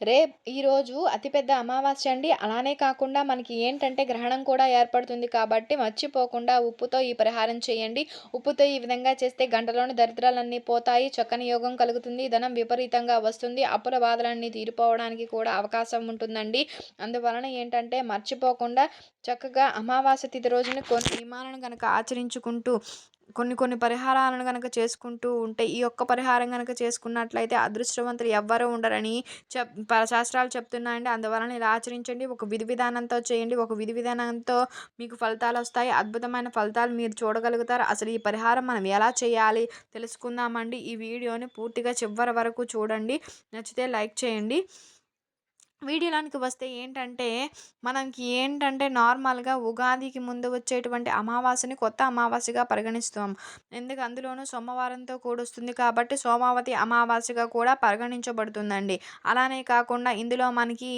రే ఈరోజు అతిపెద్ద అమావాస్య అండి. అలానే కాకుండా మనకి ఏంటంటే గ్రహణం కూడా ఏర్పడుతుంది కాబట్టి మర్చిపోకుండా ఉప్పుతో ఈ పరిహారం చేయండి. ఉప్పుతో ఈ విధంగా చేస్తే గంటలోని దరిద్రాలన్నీ పోతాయి చక్కని యోగం కలుగుతుంది ధనం విపరీతంగా వస్తుంది అప్పుల బాధలన్నీ తీరిపోవడానికి కూడా అవకాశం ఉంటుందండి. అందువలన ఏంటంటే మర్చిపోకుండా చక్కగా అమావాస్య తిథి రోజున కొన్ని నియమాలను కనుక ఆచరించుకుంటూ కొన్ని కొన్ని పరిహారాలను కనుక చేసుకుంటూ ఉంటే ఈ ఒక్క పరిహారం కనుక చేసుకున్నట్లయితే అదృష్టవంతులు ఎవ్వరూ ఉండరని చెప్ శాస్త్రాలు చెప్తున్నాయండి. అందువలన ఇలా ఆచరించండి. ఒక విధి విధానంతో చేయండి. ఒక విధి విధానంతో మీకు ఫలితాలు వస్తాయి. అద్భుతమైన ఫలితాలు మీరు చూడగలుగుతారు. అసలు ఈ పరిహారం మనం ఎలా చేయాలి తెలుసుకుందామండి. ఈ వీడియోని పూర్తిగా చివరి వరకు చూడండి. నచ్చితే లైక్ చేయండి. వీడియోలోనికి వస్తే ఏంటంటే మనకి ఏంటంటే నార్మల్గా ఉగాదికి ముందు వచ్చేటువంటి అమావాస్యని కొత్త అమావాస్యగా పరిగణిస్తాం. ఎందుకు? అందులోనూ సోమవారంతో కూడొస్తుంది కాబట్టి సోమావతి అమావాస్యగా కూడా పరిగణించబడుతుందండి. అలానే కాకుండా ఇందులో మనకి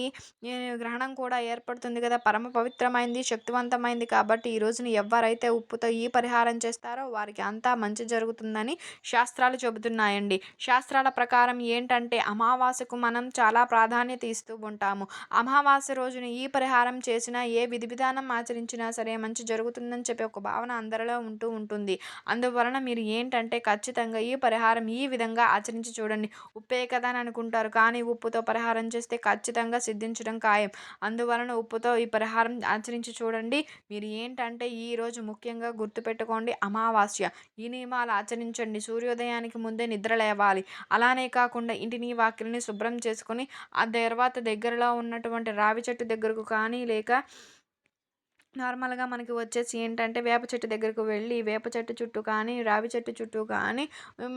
గ్రహణం కూడా ఏర్పడుతుంది కదా! పరమ పవిత్రమైంది శక్తివంతమైంది కాబట్టి ఈ రోజున ఎవరైతే ఉప్పుతో ఈ పరిహారం చేస్తారో వారికి అంతా మంచి జరుగుతుందని శాస్త్రాలు చెబుతున్నాయండి. శాస్త్రాల ప్రకారం ఏంటంటే అమావాస్యకు మనం చాలా ప్రాధాన్యత ఇస్తూ ఉంటాం. ఉంటాము అమావాస్య రోజున ఈ పరిహారం చేసినా ఏ విధి విధానం ఆచరించినా సరే మంచి జరుగుతుందని చెప్పి ఒక భావన అందరిలో ఉంటూ ఉంటుంది. అందువలన మీరు ఏంటంటే ఖచ్చితంగా ఈ పరిహారం ఈ విధంగా ఆచరించి చూడండి. ఉప్పే కదా అని అనుకుంటారు. కానీ ఉప్పుతో పరిహారం చేస్తే ఖచ్చితంగా సిద్ధించడం ఖాయం. అందువలన ఉప్పుతో ఈ పరిహారం ఆచరించి చూడండి. మీరు ఏంటంటే ఈరోజు ముఖ్యంగా గుర్తుపెట్టుకోండి. అమావాస్య. ఈ నియమాలు ఆచరించండి. సూర్యోదయానికి ముందే నిద్ర లేవాలి. అలానే కాకుండా ఇంటిని వాకిలిని శుభ్రం చేసుకొని ఆ తర్వాత దగ్గరలో ఉన్నటువంటి రావి చెట్టు దగ్గరకు కానీ లేక నార్మల్గా మనకి వచ్చేసి ఏంటంటే వేప చెట్టు దగ్గరకు వెళ్ళి వేప చెట్టు చుట్టూ కానీ రావి చెట్టు చుట్టూ కానీ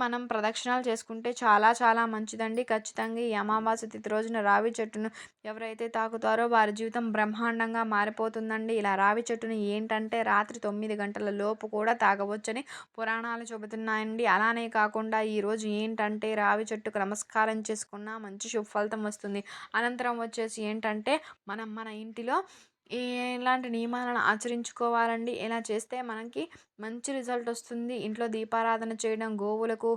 మనం ప్రదక్షిణాలు చేసుకుంటే చాలా చాలా మంచిదండి. ఖచ్చితంగా ఈ అమావాస్య తిథి రోజున రావి చెట్టును ఎవరైతే తాకుతారో వారి జీవితం బ్రహ్మాండంగా మారిపోతుందండి. ఇలా రావి చెట్టును ఏంటంటే రాత్రి తొమ్మిది గంటల లోపు కూడా తాగవచ్చని పురాణాలు చెబుతున్నాయండి. అలానే కాకుండా ఈరోజు ఏంటంటే రావి చెట్టుకు నమస్కారం చేసుకున్న మంచి శుభఫలితం వస్తుంది. అనంతరం వచ్చేసి ఏంటంటే మనం మన ఇంటిలో ఎలాంటి నియమాలను ఆచరించుకోవాలండి? ఇలా చేస్తే మనకి మంచి రిజల్ట్ వస్తుంది? ఇంట్లో దీపారాధన చేయడం గోవులకు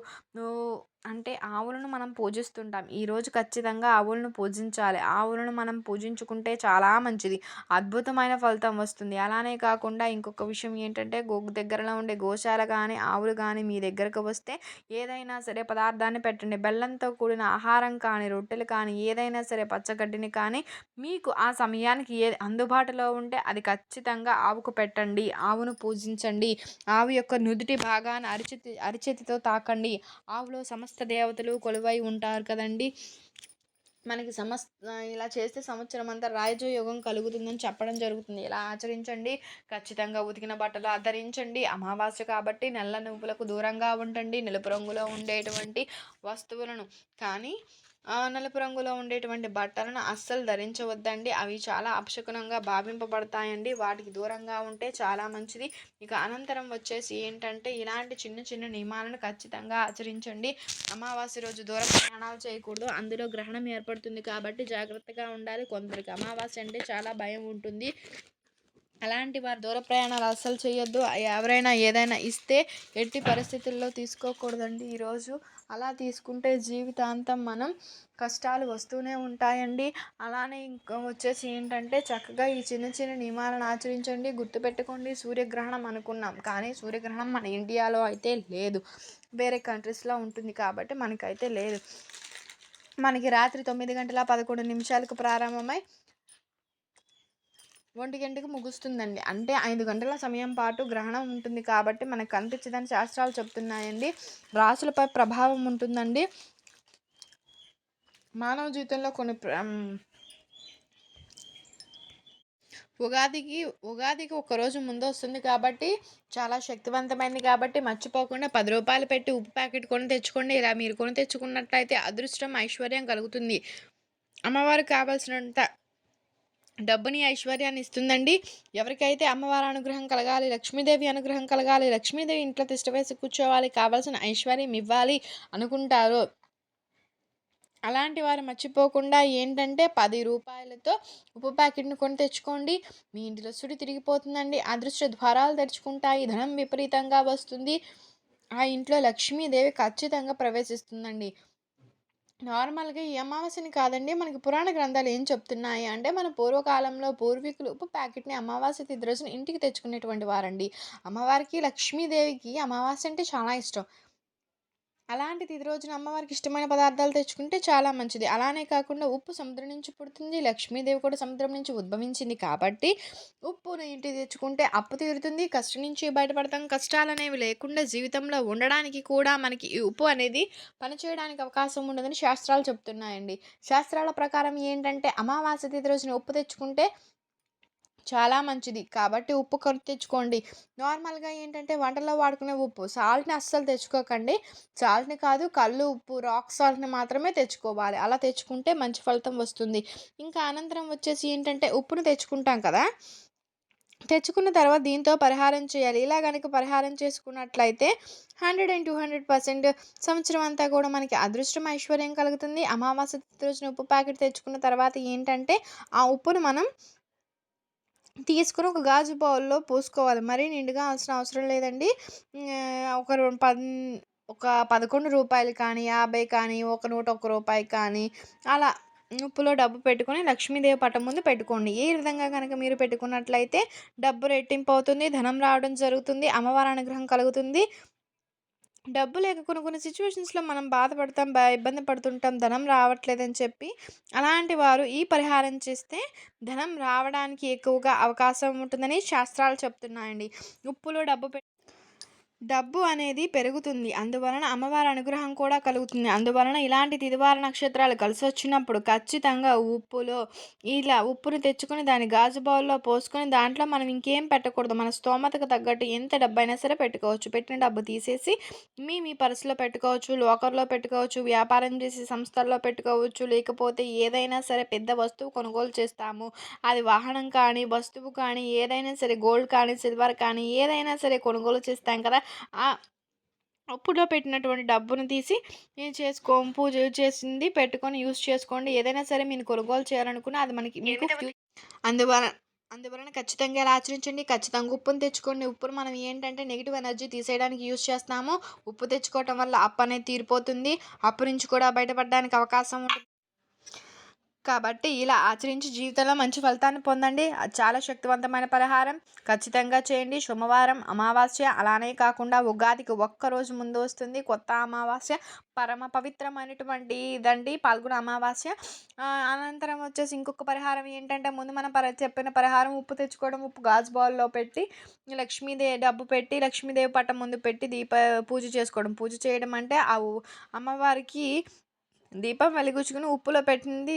అంటే ఆవులను మనం పూజిస్తుంటాం. ఈరోజు ఖచ్చితంగా ఆవులను పూజించాలి. ఆవులను మనం పూజించుకుంటే చాలా మంచిది. అద్భుతమైన ఫలితం వస్తుంది. అలానే కాకుండా ఇంకొక విషయం ఏంటంటే గో దగ్గరలో ఉండే గోశాల కానీ ఆవులు కానీ మీ దగ్గరకు వస్తే ఏదైనా సరే పదార్థాన్ని పెట్టండి. బెల్లంతో కూడిన ఆహారం కానీ రొట్టెలు కానీ ఏదైనా సరే పచ్చగడ్డిని కానీ మీకు ఆ సమయానికి ఏ అందుబాటులో ఉంటే అది ఖచ్చితంగా ఆవుకు పెట్టండి. ఆవును పూజించండి. ఆవు యొక్క నుదుటి భాగాన్ని అరిచేతి అరిచేతితో తాకండి. ఆవులో సమస్త దేవతలు కొలువై ఉంటారు కదండి. మనకి సమస్ ఇలా చేస్తే సంవత్సరం అంతా రాజయోగం కలుగుతుందని చెప్పడం జరుగుతుంది. ఇలా ఆచరించండి. ఖచ్చితంగా ఉతికిన బట్టలు ధరించండి అమావాస్య కాబట్టి నల్ల నువ్వులకు దూరంగా ఉండండి. నలుపు రంగులో ఉండేటువంటి వస్తువులను. కానీ నలుపు రంగులో ఉండేటువంటి బట్టలను అస్సలు ధరించవద్దండి. అవి చాలా అపశకునంగా భావింపబడతాయండి. వాటికి దూరంగా ఉంటే చాలా మంచిది. ఇక అనంతరం వచ్చేసి ఏంటంటే ఇలాంటి చిన్న చిన్న నియమాలను ఖచ్చితంగా ఆచరించండి. అమావాస్య రోజు దూర ప్రయాణాలు చేయకూడదు. అందులో గ్రహణం ఏర్పడుతుంది కాబట్టి జాగ్రత్తగా ఉండాలి. కొందరికి అమావాస్య అంటే చాలా భయం ఉంటుంది. అలాంటి వారు దూర ప్రయాణాలు అస్సలు చేయొద్దు. ఎవరైనా ఏదైనా ఇస్తే ఎట్టి పరిస్థితుల్లో తీసుకోకూడదండి ఈరోజు. అలా తీసుకుంటే జీవితాంతం మనం కష్టాలు వస్తూనే ఉంటాయండి. అలానే ఇంకా వచ్చేసి ఏంటంటే చక్కగా ఈ చిన్న చిన్న నియమాలను ఆచరించండి. గుర్తుపెట్టుకోండి. సూర్యగ్రహణం అనుకున్నాం కానీ సూర్యగ్రహణం మన ఇండియాలో అయితే లేదు. వేరే కంట్రీస్లో ఉంటుంది కాబట్టి మనకైతే లేదు. మనకి రాత్రి తొమ్మిది గంటల పదకొండు నిమిషాలకు ప్రారంభమై ఒంటి గంటకు ముగుస్తుందండి. అంటే ఐదు గంటల సమయం పాటు గ్రహణం ఉంటుంది కాబట్టి మనకు కనిపించదని శాస్త్రాలు చెప్తున్నాయండి. రాసులపై ప్రభావం ఉంటుందండి. మానవ జీవితంలో కొన్ని ఉగాదికి ఉగాదికి ఒకరోజు ముందు వస్తుంది కాబట్టి చాలా శక్తివంతమైంది కాబట్టి మర్చిపోకుండా పది రూపాయలు పెట్టి ఉప్పు ప్యాకెట్ కొని తెచ్చుకోండి. ఇలా మీరు కొని తెచ్చుకున్నట్లయితే అదృష్టం ఐశ్వర్యం కలుగుతుంది. అమ్మవారు కావాల్సినంత డబ్బుని ఐశ్వర్యాన్ని ఇస్తుందండి. ఎవరికైతే అమ్మవారి అనుగ్రహం కలగాలి లక్ష్మీదేవి అనుగ్రహం కలగాలి లక్ష్మీదేవి ఇంట్లో తిష్టవేసి కూర్చోవాలి కావాల్సిన ఐశ్వర్యం ఇవ్వాలి అనుకుంటారో అలాంటి వారు మర్చిపోకుండా ఏంటంటే పది రూపాయలతో ఉప్పు ప్యాకెట్ను కొని తెచ్చుకోండి. మీ ఇంటిలో సుడి తిరిగిపోతుందండి. అదృష్ట ద్వారాలు తెరుచుకుంటాయి. ధనం విపరీతంగా వస్తుంది. ఆ ఇంట్లో లక్ష్మీదేవి ఖచ్చితంగా ప్రవేశిస్తుందండి. నార్మల్‌గా ఈ అమావాస్యని కాదండి. మనకి పురాణ గ్రంథాలు ఏం చెప్తున్నాయి అంటే మన పూర్వకాలంలో పూర్వీకులు ఉప్పు ప్యాకెట్‌ని అమావాస్య తిథి రోజున ఇంటికి తెచ్చుకునేటువంటి వారండి. అమ్మవారికి లక్ష్మీదేవికి అమావాస్య అంటే చాలా ఇష్టం. అలాంటి ఇది రోజున అమ్మవారికి ఇష్టమైన పదార్థాలు తెచ్చుకుంటే చాలా మంచిది. అలానే కాకుండా ఉప్పు సముద్రం నుంచి పుడుతుంది. లక్ష్మీదేవి కూడా సముద్రం నుంచి ఉద్భవించింది కాబట్టి ఉప్పును ఇంటికి తెచ్చుకుంటే అప్పు తీరుతుంది. కష్టం నుంచి బయటపడతాం. కష్టాలనేవి లేకుండా జీవితంలో ఉండడానికి కూడా మనకి ఈ ఉప్పు అనేది పనిచేయడానికి అవకాశం ఉండదని శాస్త్రాలు చెప్తున్నాయండి. శాస్త్రాల ప్రకారం ఏంటంటే అమావాస్య తిథి రోజున ఉప్పు తెచ్చుకుంటే చాలా మంచిది. కాబట్టి ఉప్పు కొని తెచ్చుకోండి. నార్మల్గా ఏంటంటే వంటలో వాడుకునే ఉప్పు సాల్ట్ని అస్సలు తెచ్చుకోకండి. సాల్ట్ని కాదు కళ్ళు ఉప్పు రాక్ సాల్ట్ని మాత్రమే తెచ్చుకోవాలి. అలా తెచ్చుకుంటే మంచి ఫలితం వస్తుంది. ఇంకా అనంతరం వచ్చేసి ఏంటంటే ఉప్పును తెచ్చుకుంటాం కదా? తెచ్చుకున్న తర్వాత దీంతో పరిహారం చేయాలి. ఇలా కనుక పరిహారం చేసుకున్నట్లయితే hundred and two hundred percent సంవత్సరం అంతా కూడా మనకి అదృష్టం ఐశ్వర్యం కలుగుతుంది. అమావాస్య రోజున ఉప్పు ప్యాకెట్ తెచ్చుకున్న తర్వాత ఏంటంటే ఆ ఉప్పును మనం తీసుకుని ఒక గాజు బౌల్లో పోసుకోవాలి. మరీ నిండుగా అవసరం అవసరం లేదండి. ఒక రెండు పది ఒక పదకొండు రూపాయలు కానీ యాభై కానీ ఒక నూట ఒక్క రూపాయి కానీ అలా ఉప్పులో డబ్బు పెట్టుకొని లక్ష్మీదేవి పటం ముందు పెట్టుకోండి. ఏ విధంగా కనుక మీరు పెట్టుకున్నట్లయితే డబ్బు రెట్టింపు అవుతుంది ధనం రావడం జరుగుతుంది అమ్మవారి అనుగ్రహం కలుగుతుంది. డబ్బు లేక కొన్ని కొన్ని సిచ్యువేషన్స్లో మనం బాధపడతాం ఇబ్బంది పడుతుంటాం ధనం రావట్లేదని చెప్పి అలాంటి వారు ఈ పరిహారం చేస్తే ధనం రావడానికి ఎక్కువగా అవకాశం ఉంటుందని శాస్త్రాలు చెప్తున్నాయండి. ఉప్పులో డబ్బు పెట్టి డబ్బు అనేది పెరుగుతుంది. అందువలన అమ్మవారి అనుగ్రహం కూడా కలుగుతుంది. అందువలన ఇలాంటి తిదివార నక్షత్రాలు కలిసి వచ్చినప్పుడు ఖచ్చితంగా ఉప్పులో ఇలా ఉప్పును తెచ్చుకొని దాని గాజు బౌల్లో పోసుకొని దాంట్లో మనం ఇంకేం పెట్టకూడదు. మన స్తోమతకు తగ్గట్టు ఎంత డబ్బు అయినా సరే పెట్టుకోవచ్చు. పెట్టిన డబ్బు తీసేసి మీ మీ పర్సులో పెట్టుకోవచ్చు లోకర్లో పెట్టుకోవచ్చు వ్యాపారం చేసే సంస్థల్లో పెట్టుకోవచ్చు లేకపోతే ఏదైనా సరే పెద్ద వస్తువు కొనుగోలు చేస్తాము. అది వాహనం కానీ వస్తువు కానీ ఏదైనా సరే గోల్డ్ కానీ సిల్వర్ కానీ ఏదైనా సరే కొనుగోలు చేస్తాం కదా ఆ అప్పులో పెట్టినటువంటి డబ్బును తీసి చేసుకో పూజ చేసింది పెట్టుకొని యూస్ చేసుకోండి. ఏదైనా సరే మీరు కొనుగోలు చేయాలనుకున్నా అది మనకి మీకు అందువలన అందువలన ఖచ్చితంగా ఇలా ఆచరించండి. ఖచ్చితంగా ఉప్పును తెచ్చుకోండి. ఉప్పును మనం ఏంటంటే నెగిటివ్ ఎనర్జీ తీసేయడానికి యూస్ చేస్తాము ఉప్పు తెచ్చుకోవటం వల్ల అప్పు అనేది తీరిపోతుంది. అప్పు నుంచి కూడా బయటపడడానికి అవకాశం ఉంటుంది. కాబట్టి ఇలా ఆచరించి జీవితంలో మంచి ఫలితాన్ని పొందండి. అది చాలా శక్తివంతమైన పరిహారం. ఖచ్చితంగా చేయండి. సోమవారం అమావాస్య అలానే కాకుండా ఉగాదికి ఒక్కరోజు ముందు వస్తుంది. కొత్త అమావాస్య పరమ పవిత్రమైనటువంటి ఇదండి. పాల్గొన అమావాస్య. అనంతరం వచ్చేసి ఇంకొక పరిహారం ఏంటంటే ముందు మనం పర చెప్పిన పరిహారం ఉప్పు తెచ్చుకోవడం. ఉప్పు గాజు బౌల్లో పెట్టి లక్ష్మీదేవి డబ్బు పెట్టి లక్ష్మీదేవి పట్టం ముందు పెట్టి దీప పూజ చేసుకోవడం. పూజ చేయడం అంటే ఆ అమ్మవారికి దీపం వెలిగించుకుని ఉప్పులో పెట్టింది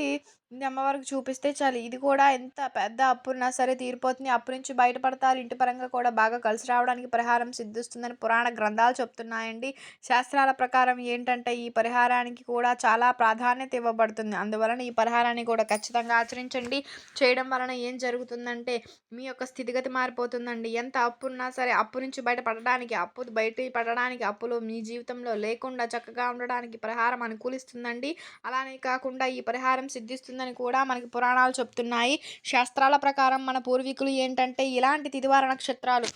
ఇది అమ్మవారికి చూపిస్తే చాలు. ఇది కూడా ఎంత పెద్ద అప్పున్నా సరే తీరిపోతుంది. అప్పు నుంచి బయటపడతారు. ఇంటి పరంగా కూడా బాగా కలిసి రావడానికి పరిహారం సిద్ధిస్తుందని పురాణ గ్రంథాలు చెప్తున్నాయండి. శాస్త్రాల ప్రకారం ఏంటంటే ఈ పరిహారానికి కూడా చాలా ప్రాధాన్యత ఇవ్వబడుతుంది. అందువలన ఈ పరిహారాన్ని కూడా ఖచ్చితంగా ఆచరించండి. చేయడం వలన ఏం జరుగుతుందంటే మీ యొక్క స్థితిగతి మారిపోతుందండి. ఎంత అప్పు ఉన్నా సరే అప్పు నుంచి బయటపడడానికి అప్పు బయట పడడానికి అప్పులు మీ జీవితంలో లేకుండా చక్కగా ఉండడానికి పరిహారం అనుకూలిస్తుందండి. అలానే కాకుండా ఈ పరిహారం సిద్ధిస్తుంది ఉంటుందని కూడా మనకి పురాణాలు చెప్తున్నాయి. శాస్త్రాల ప్రకారం మన పూర్వీకులు ఏంటంటే ఇలాంటి తిదివార నక్షత్రాలు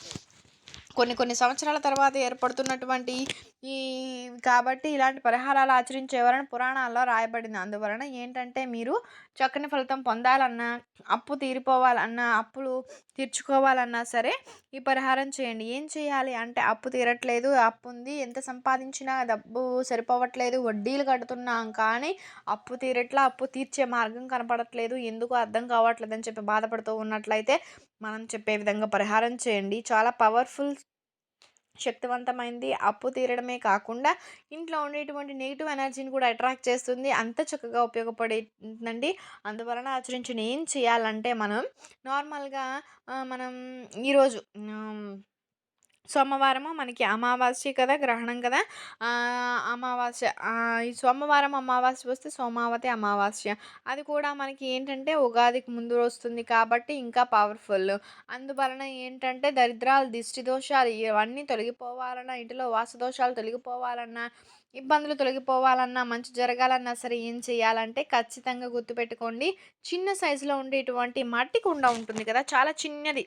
కొన్ని కొన్ని సంవత్సరాల తర్వాత ఏర్పడుతున్నటువంటి ఈ కాబట్టి ఇలాంటి పరిహారాలు ఆచరించేవారని పురాణాల్లో రాయబడింది. అందువలన ఏంటంటే మీరు చక్కని ఫలితం పొందాలన్నా అప్పు తీరిపోవాలన్నా అప్పులు తీర్చుకోవాలన్నా సరే ఈ పరిహారం చేయండి. ఏం చేయాలి అంటే అప్పు తీరట్లేదు అప్పు ఉంది ఎంత సంపాదించినా డబ్బు సరిపోవట్లేదు వడ్డీలు కడుతున్నాం కానీ అప్పు తీరట్లా అప్పు తీర్చే మార్గం కనపడట్లేదు ఎందుకు అర్థం కావట్లేదు అని చెప్పి బాధపడుతూ ఉన్నట్లయితే మనం చెప్పే విధంగా పరిహారం చేయండి. చాలా పవర్ఫుల్ శక్తివంతమైంది. అప్పు తీరడమే కాకుండా ఇంట్లో ఉండేటువంటి నెగిటివ్ ఎనర్జీని కూడా అట్రాక్ట్ చేస్తుంది. అంత చక్కగా ఉపయోగపడేదండి. అందువలన ఆచరించిన ఏం చేయాలంటే మనం నార్మల్గా మనం ఈరోజు సోమవారము మనకి అమావాస్య కదా గ్రహణం కదా. అమావాస్య ఈ సోమవారం అమావాస్య వస్తే సోమావతి అమావాస్య. అది కూడా మనకి ఏంటంటే ఉగాదికి ముందు వస్తుంది కాబట్టి ఇంకా పవర్ఫుల్. అందువలన ఏంటంటే దరిద్రాలు దిష్టి దోషాలు ఇవన్నీ తొలగిపోవాలన్నా ఇంటిలో వాసదోషాలు తొలగిపోవాలన్నా ఇబ్బందులు తొలగిపోవాలన్నా మంచి జరగాలన్నా సరే ఏం చేయాలంటే ఖచ్చితంగా గుర్తుపెట్టుకోండి. చిన్న సైజులో ఉండేటువంటి మట్టి కుండ ఉంటుంది కదా చాలా చిన్నది.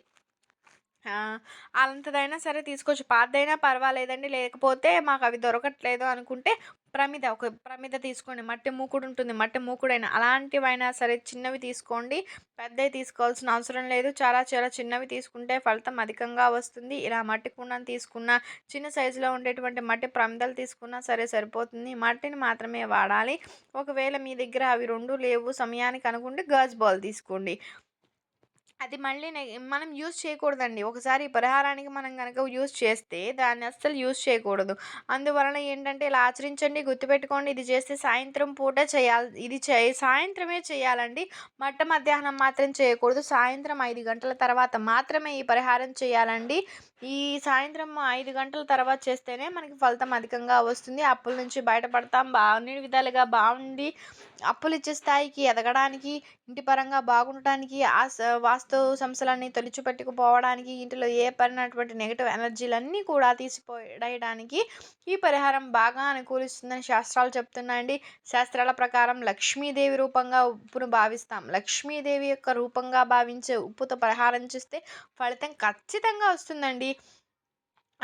అలాంటిదైనా సరే తీసుకోవచ్చు. పాతదైనా పర్వాలేదండి. లేకపోతే మాకు అవి దొరకట్లేదు అనుకుంటే ప్రమిద ఒక ప్రమిద తీసుకోండి. మట్టి మూకుడు ఉంటుంది. మట్టి మూకుడైనా అలాంటివైనా సరే చిన్నవి తీసుకోండి. పెద్దవి తీసుకోవాల్సిన అవసరం లేదు. చాలా చాలా చిన్నవి తీసుకుంటే ఫలితం అధికంగా వస్తుంది. ఇలా మట్టి కుండను తీసుకున్న చిన్న సైజులో ఉండేటువంటి మట్టి ప్రమిదలు తీసుకున్నా సరే సరిపోతుంది. మట్టిని మాత్రమే వాడాలి. ఒకవేళ మీ దగ్గర అవి రెండు లేవు సమయానికి అనుకుంటే గాజు బాల్ తీసుకోండి. అది మళ్ళీ మనం యూజ్ చేయకూడదండి. ఒకసారి పరిహారానికి మనం కనుక యూజ్ చేస్తే దాన్ని అస్సలు యూజ్ చేయకూడదు. అందువలన ఏంటంటే ఇలా ఆచరించండి గుర్తుపెట్టుకోండి. ఇది చేస్తే సాయంత్రం పూట చేయాలి ఇది చే సాయంత్రమే చేయాలండి. మట్ట మధ్యాహ్నం మాత్రం చేయకూడదు. సాయంత్రం ఐదు గంటల తర్వాత మాత్రమే ఈ పరిహారం చేయాలండి. ఈ సాయంత్రం ఐదు గంటల తర్వాత చేస్తేనే మనకి ఫలితం అధికంగా వస్తుంది. అప్పుల నుంచి బయటపడతాం. బాగున్న విధాలుగా బాగుండి అప్పులు ఇచ్చే స్థాయికి ఎదగడానికి ఇంటి పరంగా బాగుండటానికి ఆ వాస్తు సమస్యలన్నీ తొలిచిపెట్టుకుపోవడానికి ఇంటిలో ఏ పడినటువంటి నెగిటివ్ ఎనర్జీలన్నీ కూడా తీసిపోయడానికి ఈ పరిహారం బాగా అనుకూలిస్తుందని శాస్త్రాలు చెప్తున్నాయండి. శాస్త్రాల ప్రకారం లక్ష్మీదేవి రూపంగా ఉప్పును భావిస్తాం. లక్ష్మీదేవి యొక్క రూపంగా భావించే ఉప్పుతో పరిహారం చేస్తే ఫలితం ఖచ్చితంగా వస్తుందండి.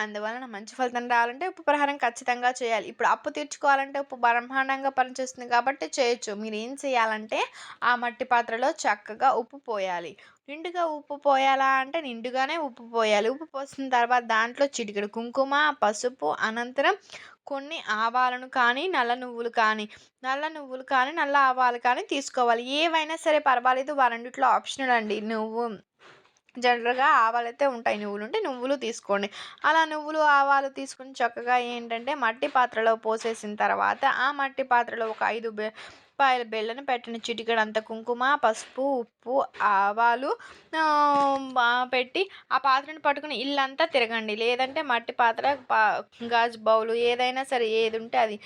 అందువలన మంచి ఫలితం రావాలంటే ఉప్పు ప్రహారం ఖచ్చితంగా చేయాలి. ఇప్పుడు అప్పు తీర్చుకోవాలంటే ఉప్పు బ్రహ్మాండంగా పనిచేస్తుంది కాబట్టి చేయొచ్చు. మీరు ఏం చేయాలంటే ఆ మట్టి పాత్రలో చక్కగా ఉప్పు పోయాలి. నిండుగా ఉప్పు పోయాలా అంటే నిండుగానే ఉప్పు పోయాలి. ఉప్పు పోసిన తర్వాత దాంట్లో చిటికెడు కుంకుమ పసుపు అనంతరం కొన్ని ఆవాలను కానీ నల్ల నువ్వులు కానీ నల్ల నువ్వులు కానీ నల్ల ఆవాలు కానీ తీసుకోవాలి. ఏవైనా సరే పర్వాలేదు. వారండిట్లో ఆప్షనల్ అండి. నువ్వు జనరల్గా ఆవాలైతే ఉంటాయి. నువ్వులు ఉంటే నువ్వులు తీసుకోండి. అలా నువ్వులు ఆవాలు తీసుకుని చక్కగా ఏంటంటే మట్టి పాత్రలో పోసేసిన తర్వాత ఆ మట్టి పాత్రలో ఒక ఐదు రూపాయల బెల్లను పెట్టిన చిటికడంత కుంకుమ పసుపు ఉప్పు ఆవాలు పెట్టి ఆ పాత్రను పట్టుకుని ఇల్లంతా తిరగండి. లేదంటే మట్టి పాత్ర గాజు బౌలు ఏదైనా సరే ఏది ఉంటే అది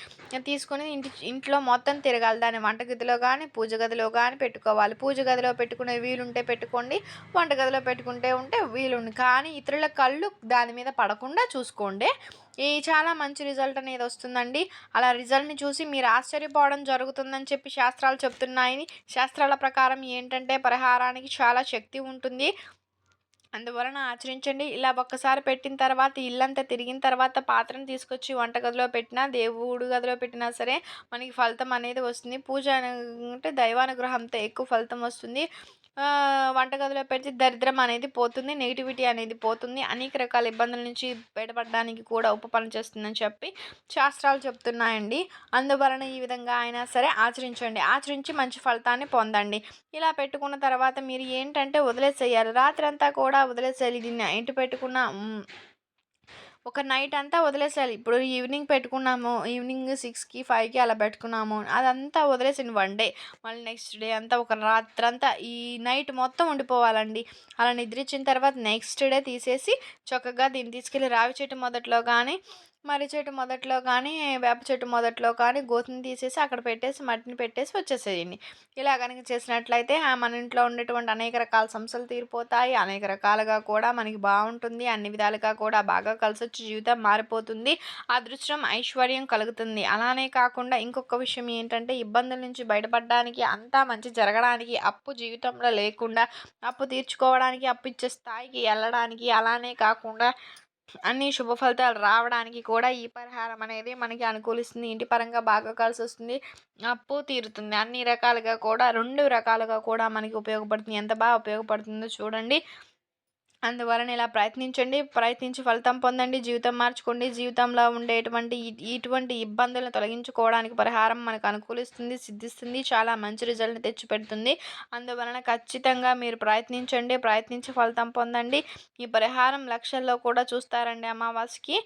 తీసుకొని ఇంటి ఇంట్లో మొత్తం తిరగాలి. దాన్ని వంటగదిలో కానీ పూజ గదిలో కానీ పెట్టుకోవాలి. పూజ గదిలో పెట్టుకునే వీలుంటే పెట్టుకోండి. వంటగదిలో పెట్టుకుంటే ఉంటే వీలుండి. కానీ ఇతరుల కళ్ళు దాని మీద పడకుండా చూసుకోండి. ఈ చాలా మంచి రిజల్ట్ అనేది వస్తుందండి. అలా రిజల్ట్ని చూసి మీరు ఆశ్చర్యపోవడం జరుగుతుందని చెప్పి శాస్త్రాలు చెప్తున్నాయని శాస్త్రాల ప్రకారం ఏంటంటే పరిహారానికి చాలా శక్తి ఉంటుంది. అందువలన ఆచరించండి. ఇలా ఒక్కసారి పెట్టిన తర్వాత ఇల్లంతా తిరిగిన తర్వాత పాత్రను తీసుకొచ్చి వంటగదిలో పెట్టినా దేవుడు గదిలో పెట్టినా సరే మనకి ఫలితం అనేది వస్తుంది. పూజ అంటే దైవానుగ్రహంతో ఎక్కువ ఫలితం వస్తుంది. వంటగదిలో పెడితే దరిద్రం అనేది పోతుంది నెగిటివిటీ అనేది పోతుంది అనేక రకాల ఇబ్బందుల నుంచి బయటపడడానికి కూడా ఉప చేస్తుందని చెప్పి శాస్త్రాలు చెప్తున్నాయండి. అందువలన ఈ విధంగా అయినా సరే ఆచరించండి. ఆచరించి మంచి ఫలితాన్ని పొందండి. ఇలా పెట్టుకున్న తర్వాత మీరు ఏంటంటే వదిలేసేయాలి. రాత్రి అంతా కూడా వదిలేసేయాలి. దీన్ని ఇంటి పెట్టుకున్న ఒక నైట్ అంతా వదిలేసేయాలి. ఇప్పుడు ఈవినింగ్ పెట్టుకున్నాము ఈవినింగ్ సిక్స్కి ఫైవ్కి అలా పెట్టుకున్నాము అదంతా వదిలేసింది వన్ డే మళ్ళీ నెక్స్ట్ డే అంతా ఒక రాత్రంతా ఈ నైట్ మొత్తం ఉండిపోవాలండి. అలా నిద్రించిన తర్వాత నెక్స్ట్ డే తీసేసి చక్కగా దీన్ని తీసుకెళ్ళి రావి చెట్టు మొదట్లో కానీ మర్రి చెట్టు మొదట్లో కానీ వేప చెట్టు మొదట్లో కానీ గోతుని తీసేసి అక్కడ పెట్టేసి మట్టిని పెట్టేసి వచ్చేసేయండి. ఇలా కనుక చేసినట్లయితే మన ఇంట్లో ఉండేటువంటి అనేక రకాల సమస్యలు తీరిపోతాయి. అనేక రకాలుగా కూడా మనకి బాగుంటుంది. అన్ని విధాలుగా కూడా బాగా కలిసి వచ్చి జీవితం మారిపోతుంది. అదృష్టం ఐశ్వర్యం కలుగుతుంది. అలానే కాకుండా ఇంకొక విషయం ఏంటంటే ఇబ్బందుల నుంచి బయటపడడానికి అంతా మంచి జరగడానికి అప్పు జీవితంలో లేకుండా అప్పు తీర్చుకోవడానికి అప్పు ఇచ్చే స్థాయికి వెళ్ళడానికి అలానే కాకుండా అన్ని శుభ ఫలితాలు రావడానికి కూడా ఈ పరిహారం అనేది మనకి అనుకూలిస్తుంది. ఇంటి పరంగా బాగా కలిసి వస్తుంది అప్పు తీరుతుంది. అన్ని రకాలుగా కూడా రెండు రకాలుగా కూడా మనకి ఉపయోగపడుతుంది. ఎంత బాగా ఉపయోగపడుతుందో చూడండి. అందువలన ఇలా ప్రయత్నించండి ప్రయత్నించి ఫలితం పొందండి జీవితం మార్చుకోండి. జీవితంలో ఉండేటువంటి ఇటువంటి ఇబ్బందులను తొలగించుకోవడానికి పరిహారం మనకు అనుకూలిస్తుంది సిద్ధిస్తుంది చాలా మంచి రిజల్ట్ని తెచ్చిపెడుతుంది. అందువలన ఖచ్చితంగా మీరు ప్రయత్నించండి ప్రయత్నించి ఫలితం పొందండి. ఈ పరిహారం లక్షల్లో కూడా చూస్తారండి అమావాస్యకి.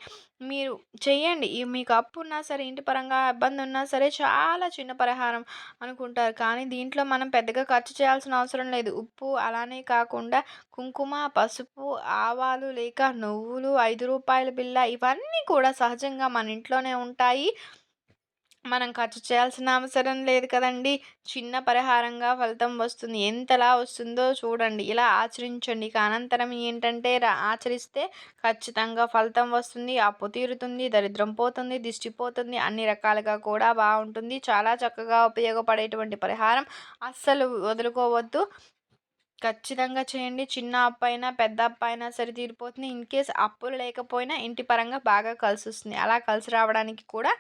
మీరు చేయండి. మీకు అప్పు ఉన్నా సరే ఇంటి పరంగా ఇబ్బంది ఉన్నా సరే చాలా చిన్న పరిహారం అనుకుంటారు. కానీ దీంట్లో మనం పెద్దగా ఖర్చు చేయాల్సిన అవసరం లేదు. ఉప్పు అలానే కాకుండా కుంకుమ పసుపు ఆవాలు లేక నువ్వులు ఐదు రూపాయల బిల్ల ఇవన్నీ కూడా సహజంగా మన ఇంట్లోనే ఉంటాయి. మనం ఖర్చు చేయాల్సిన అవసరం లేదు కదండి. చిన్న పరిహారంగా ఫలితం వస్తుంది. ఎంతలా వస్తుందో చూడండి. ఇలా ఆచరించండి. ఇక అనంతరం ఏంటంటే ఆచరిస్తే ఖచ్చితంగా ఫలితం వస్తుంది. అప్పు తీరుతుంది దరిద్రం పోతుంది దిష్టి పోతుంది అన్ని రకాలుగా కూడా బాగుంటుంది. చాలా చక్కగా ఉపయోగపడేటువంటి పరిహారం. అస్సలు వదులుకోవద్దు. ఖచ్చితంగా చేయండి. చిన్న అప్పు అయినా పెద్ద అప్పు అయినా సరే తీరిపోతుంది. ఇన్ కేస్ అప్పులు లేకపోయినా ఇంటి పరంగా బాగా కలిసి వస్తుంది అలా కలిసి రావడానికి కూడా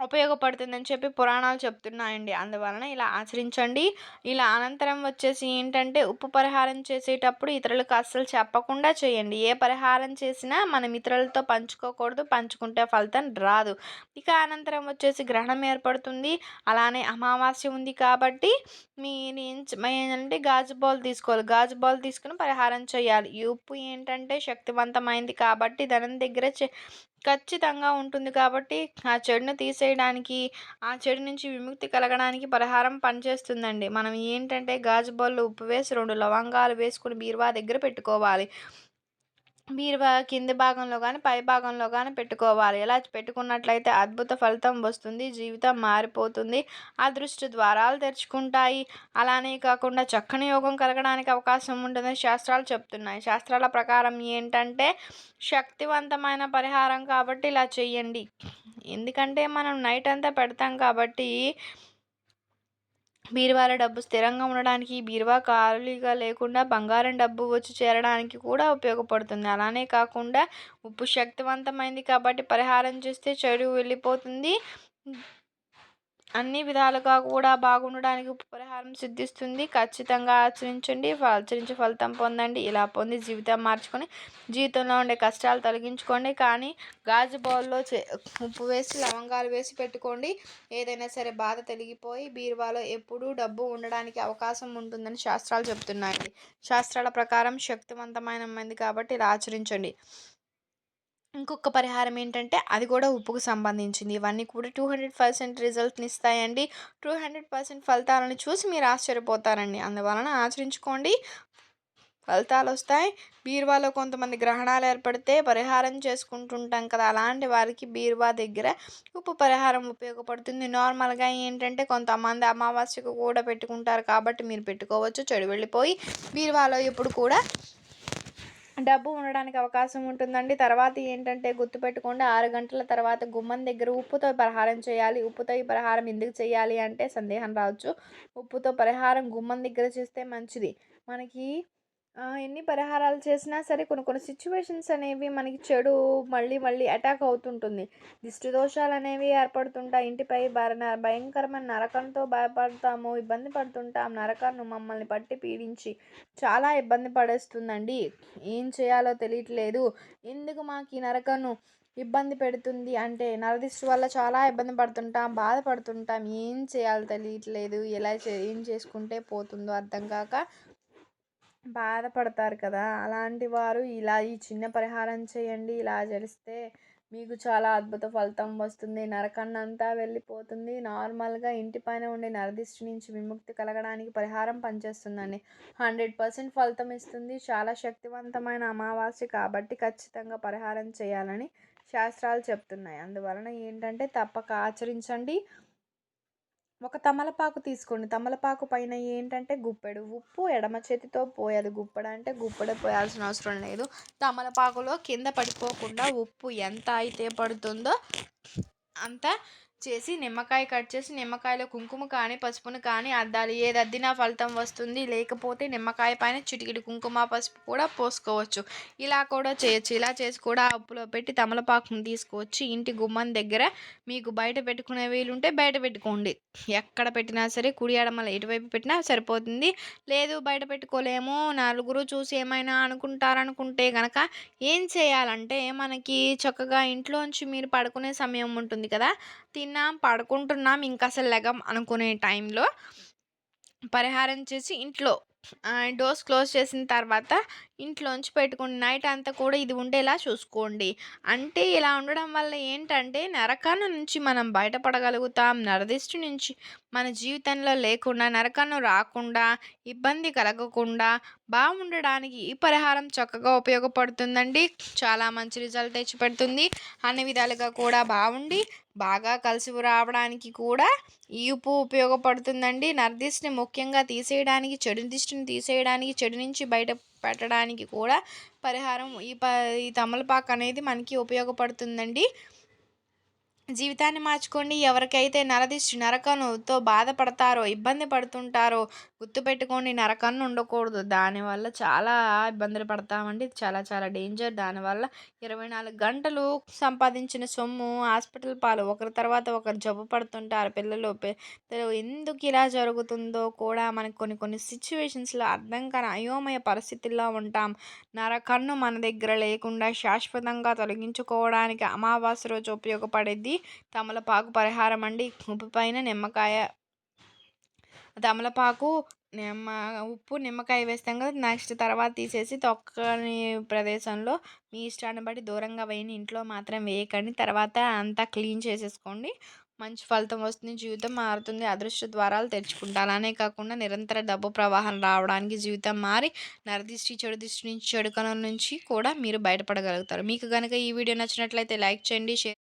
ఉపయోగపడుతుందని చెప్పి పురాణాలు చెప్తున్నాయండి. అందువలన ఇలా ఆచరించండి. ఇలా అనంతరం వచ్చేసి ఏంటంటే ఉప్పు పరిహారం చేసేటప్పుడు ఇతరులకు అస్సలు చెప్పకుండా చేయండి. ఏ పరిహారం చేసినా మనం ఇతరులతో పంచుకోకూడదు పంచుకుంటే ఫలితం రాదు. ఇక అనంతరం వచ్చేసి గ్రహణం ఏర్పడుతుంది. అలానే అమావాస్య ఉంది కాబట్టి మీరు ఏంటంటే గాజు బాల్ తీసుకోవాలి. గాజు బాల్ తీసుకుని పరిహారం చేయాలి. ఈ ఉప్పు ఏంటంటే శక్తివంతమైంది కాబట్టి ధనం దగ్గర ఖచ్చితంగా ఉంటుంది కాబట్టి ఆ చెడును తీసేయడానికి ఆ చెడు నుంచి విముక్తి కలగడానికి పరిహారం పనిచేస్తుందండి. మనం ఏంటంటే గాజు బౌల్లో ఉప్పు వేసి రెండు లవంగాలు వేసుకుని బీరువా దగ్గర పెట్టుకోవాలి. బీరువా కింది భాగంలో కానీ పై భాగంలో కానీ పెట్టుకోవాలి. ఇలా పెట్టుకున్నట్లయితే అద్భుత ఫలితం వస్తుంది. జీవితం మారిపోతుంది. అదృష్ట ద్వారాలు తెరుచుకుంటాయి. అలానే కాకుండా చక్కని యోగం కలగడానికి అవకాశం ఉంటుందని శాస్త్రాలు చెప్తున్నాయి. శాస్త్రాల ప్రకారం ఏంటంటే శక్తివంతమైన పరిహారం కాబట్టి ఇలా చెయ్యండి. ఎందుకంటే మనం నైట్ అంతా పెడతాం కాబట్టి బీరువాల డబ్బు స్థిరంగా ఉండడానికి బీరువా ఖాళీగా లేకుండా బంగారం డబ్బు వచ్చి చేరడానికి కూడా ఉపయోగపడుతుంది. అలానే కాకుండా ఉప్పు శక్తివంతమైంది కాబట్టి పరిహారం చేస్తే చెడు వెళ్ళిపోతుంది. అన్ని విధాలుగా కూడా బాగుండడానికి పరిహారం సిద్ధిస్తుంది. ఖచ్చితంగా ఆచరించండి. ఆచరించి ఫలితం పొందండి. ఇలా పొంది జీవితం మార్చుకొని జీవితంలో ఉండే కష్టాలు తొలగించుకోండి. కానీ గాజు బౌల్లో చే ఉప్పు వేసి లవంగాలు వేసి పెట్టుకోండి. ఏదైనా సరే బాధ తొలగిపోయి బీరువాలో ఎప్పుడూ డబ్బు ఉండడానికి అవకాశం ఉంటుందని శాస్త్రాలు చెబుతున్నాయి శాస్త్రాల ప్రకారం శక్తివంతమైన మంది కాబట్టి ఇలా ఆచరించండి. ఇంకొక పరిహారం ఏంటంటే అది కూడా ఉప్పుకు సంబంధించింది. ఇవన్నీ కూడా టూ హండ్రెడ్ పర్సెంట్ రిజల్ట్ని ఇస్తాయండి. టూ హండ్రెడ్ పర్సెంట్ ఫలితాలను చూసి మీరు ఆశ్చర్యపోతారండి. అందువలన ఆచరించుకోండి. ఫలితాలు వస్తాయి. బీరువాలో కొంతమంది గ్రహణాలు ఏర్పడితే పరిహారం చేసుకుంటుంటాం కదా! అలాంటి వారికి బీరువా దగ్గర ఉప్పు పరిహారం ఉపయోగపడుతుంది. నార్మల్గా ఏంటంటే కొంతమంది అమావాస్యకు కూడా పెట్టుకుంటారు కాబట్టి మీరు పెట్టుకోవచ్చు. చెడు వెళ్ళిపోయి బీరువాలో ఇప్పుడు కూడా డబ్బు ఉండడానికి అవకాశం ఉంటుందండి. తర్వాత ఏంటంటే గుర్తుపెట్టుకోండి ఆరు గంటల తర్వాత గుమ్మం దగ్గర ఉప్పుతో పరిహారం చేయాలి. ఉప్పుతో ఈ పరిహారం ఎందుకు చేయాలి అంటే సందేహం రావచ్చు. ఉప్పుతో పరిహారం గుమ్మం దగ్గర చేస్తే మంచిది. మనకి ఎన్ని పరిహారాలు చేసినా సరే కొన్ని కొన్ని సిచ్యువేషన్స్ అనేవి మనకి చెడు మళ్ళీ మళ్ళీ అటాక్ అవుతుంటుంది. దిష్టి దోషాలు అనేవి ఏర్పడుతుంటాయి ఇంటిపై భయంకరమైన నరకంతో భయపడతాము ఇబ్బంది పడుతుంటాం. నరకాన్ని మమ్మల్ని పట్టి పీడించి చాలా ఇబ్బంది పడేస్తుందండి. ఏం చేయాలో తెలియట్లేదు. ఎందుకు మాకు ఈ నరకను ఇబ్బంది పెడుతుంది అంటే నరదిష్టి వల్ల చాలా ఇబ్బంది పడుతుంటాం బాధపడుతుంటాం. ఏం చేయాలో తెలియట్లేదు. ఎలా చే ఏం చేసుకుంటే పోతుందో అర్థం కాక బాధపడతారు కదా! అలాంటి వారు ఇలా ఈ చిన్న పరిహారం చేయండి ఇలా చేస్తే మీకు చాలా అద్భుత ఫలితం వస్తుంది. నరకన్నంతా వెళ్ళిపోతుంది. నార్మల్గా ఇంటి పైన ఉండే నరదిష్టి నుంచి విముక్తి కలగడానికి పరిహారం పనిచేస్తుందండి. హండ్రెడ్ పర్సెంట్ ఫలితం ఇస్తుంది. చాలా శక్తివంతమైన అమావాస్య కాబట్టి ఖచ్చితంగా పరిహారం చేయాలని శాస్త్రాలు చెప్తున్నాయి. అందువలన ఏంటంటే తప్పక ఆచరించండి. ఒక తమలపాకు తీసుకోండి. తమలపాకు పైన ఏంటంటే గుప్పెడు. ఉప్పు ఎడమ చేతితో పోయాలి. గుప్పెడ అంటే గుప్పెడు పోయాల్సిన అవసరం లేదు. తమలపాకులో కింద పడిపోకుండా ఉప్పు ఎంత అయితే పడుతుందో అంత చేసి నిమ్మకాయ కట్ చేసి నిమ్మకాయలో కుంకుమ కానీ పసుపును కానీ అద్దాలి. ఏది అద్దినా ఫలితం వస్తుంది. లేకపోతే నిమ్మకాయ పైన చిటికిడి కుంకుమ పసుపు కూడా పోసుకోవచ్చు. ఇలా కూడా చేయొచ్చు. ఇలా చేసి కూడా అప్పులో పెట్టి తమలపాకును తీసుకువచ్చి ఇంటి గుమ్మం దగ్గర మీకు బయట పెట్టుకునే వీలుంటే బయట పెట్టుకోండి. ఎక్కడ పెట్టినా సరే కుడి ఎడమల ఎటువైపు పెట్టినా సరిపోతుంది. లేదు బయట పెట్టుకోలేము. నలుగురు చూసి ఏమైనా అనుకుంటారనుకుంటే కనుక ఏం చేయాలంటే మనకి చక్కగా ఇంట్లోంచి మీరు పడుకునే సమయం ఉంటుంది కదా. తిన్నాం పడుకుంటున్నాం ఇంకా అసలు లెగం అనుకునే టైంలో పరిహారం చేసి ఇంట్లో డోర్స్ క్లోజ్ చేసిన తర్వాత ఇంట్లోంచి పెట్టుకోండి నైట్ అంతా కూడా ఇది ఉండేలా చూసుకోండి. అంటే ఇలా ఉండడం వల్ల ఏంటంటే నరకాన్ని నుంచి మనం బయటపడగలుగుతాం నరదిష్టి నుంచి మన జీవితంలో లేకుండా నరకాన్ని రాకుండా ఇబ్బంది కలగకుండా బాగుండడానికి ఈ పరిహారం చక్కగా ఉపయోగపడుతుందండి. చాలా మంచి రిజల్ట్ తెచ్చిపెడుతుంది. అన్ని విధాలుగా కూడా బాగుండి బాగా కలిసి రావడానికి కూడా ఈ ఉప్పు ఉపయోగపడుతుందండి. నరదిష్టిని ముఖ్యంగా తీసేయడానికి చెడు దిష్టిని తీసేయడానికి చెడు నుంచి బయట పెట్టడానికి కూడా పరిహారం ఈ ప ఈ తమలపాకు అనేది మనకి ఉపయోగపడుతుందండి. జీవితాన్ని మార్చుకోండి. ఎవరికైతే నరదిష్టి నరకనుతో బాధపడతారో ఇబ్బంది పడుతుంటారో గుర్తుపెట్టుకోండి. నరకన్ను ఉండకూడదు. దానివల్ల చాలా ఇబ్బందులు పడతామండి. చాలా చాలా డేంజర్. దానివల్ల ఇరవై నాలుగు గంటలు సంపాదించిన సొమ్ము హాస్పిటల్ పాలు ఒకరి తర్వాత ఒకరు జబ్బు పడుతుంటారు. పిల్లలు పిల్లలు ఎందుకు ఇలా జరుగుతుందో కూడా మనకు కొన్ని కొన్ని సిచ్యువేషన్స్లో అర్థం కాని అయోమయ పరిస్థితుల్లో ఉంటాం. నరకన్ను మన దగ్గర లేకుండా శాశ్వతంగా తొలగించుకోవడానికి అమావాస్య రోజు ఉపయోగపడేది తమలపాకు పరిహారం అండి. ఉప్పు పైన నిమ్మకాయ తమలపాకు నిమ్మ ఉప్పు నిమ్మకాయ వేస్తాం కదా నెక్స్ట్ తర్వాత తీసేసి తొక్కని ప్రదేశంలో మీ ఇష్టాన్ని బట్టి దూరంగా వేయని ఇంట్లో మాత్రం వేయకండి. తర్వాత అంతా క్లీన్ చేసేసుకోండి. మంచి ఫలితం వస్తుంది. జీవితం మారుతుంది. అదృష్ట ద్వారాలు తెరుచుకుంటా అలానే కాకుండా నిరంతర డబ్బు ప్రవాహం రావడానికి జీవితం మారి నరదిష్టి చెడు దిష్టి నుంచి చెడు నుంచి కూడా మీరు బయటపడగలుగుతారు. మీకు కనుక ఈ వీడియో నచ్చినట్లయితే లైక్ చేయండి షేర్